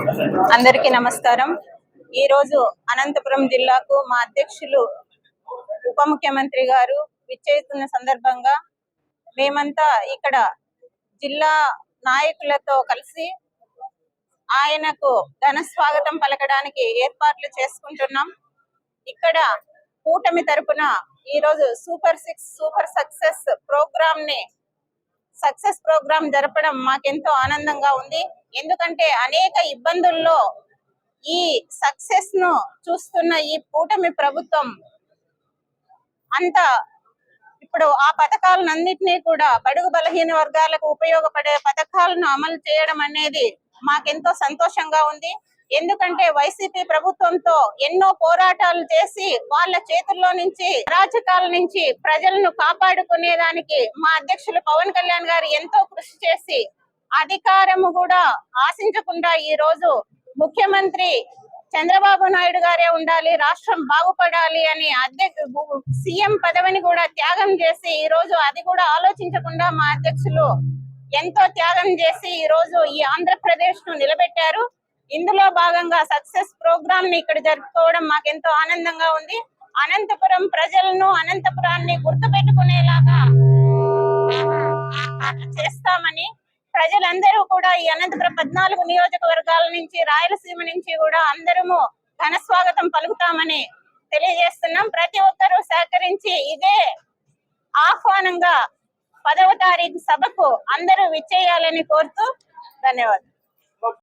అందరికీ నమస్కారం. ఈ రోజు అనంతపురం జిల్లాకు మా అధ్యక్షులు ఉప ముఖ్యమంత్రి గారు విచ్చేస్తున్న సందర్భంగా మేమంతా ఇక్కడ జిల్లా నాయకులతో కలిసి ఆయనకు ఘన స్వాగతం పలకడానికి ఏర్పాట్లు చేసుకుంటున్నాం. ఇక్కడ కూటమి తరపున ఈ రోజు సూపర్ సిక్స్ సూపర్ సక్సెస్ ప్రోగ్రామ్ని సక్సెస్ ప్రోగ్రామ్ జరపడం మాకెంతో ఆనందంగా ఉంది. ఎందుకంటే అనేక ఇబ్బందుల్లో ఈ సక్సెస్ను చూస్తున్న ఈ కూటమి ప్రభుత్వం అంత ఇప్పుడు ఆ పథకాలన్నింటినీ కూడా బడుగు బలహీన వర్గాలకు ఉపయోగపడే పథకాలను అమలు చేయడం అనేది మాకెంతో సంతోషంగా ఉంది. ఎందుకంటే వైసీపీ ప్రభుత్వంతో ఎన్నో పోరాటాలు చేసి వాళ్ళ చేతుల్లో నుంచి అరాచకాల నుంచి ప్రజలను కాపాడుకునేదానికి మా అధ్యక్షులు పవన్ కళ్యాణ్ గారు ఎంతో కృషి చేసి అధికారము కూడా ఆశించకుండా ఈ రోజు ముఖ్యమంత్రి చంద్రబాబు నాయుడు గారే ఉండాలి రాష్ట్రం బాగుపడాలి అని అధ్యక్ష సీఎం పదవిని కూడా త్యాగం చేసి ఈ రోజు అది కూడా ఆలోచించకుండా మా అధ్యక్షులు ఎంతో త్యాగం చేసి ఈ రోజు ఈ ఆంధ్రప్రదేశ్ను నిలబెట్టారు. ఇందులో భాగంగా సక్సెస్ ప్రోగ్రామ్ని ఇక్కడ జరుపుకోవడం మాకెంతో ఆనందంగా ఉంది. అనంతపురం ప్రజలను అనంతపురాన్ని గుర్తు పెట్టుకునేలాగా చేస్తామని ప్రజలందరూ కూడా ఈ అనంతపురం పద్నాలుగు నియోజకవర్గాల నుంచి రాయలసీమ నుంచి కూడా అందరము ఘన స్వాగతం పలుకుతామని తెలియజేస్తున్నాం. ప్రతి ఒక్కరూ సహకరించి ఇదే ఆహ్వానంగా పదవ తారీఖు సభకు అందరూ విచ్చేయాలని కోరుతూ ధన్యవాదాలు.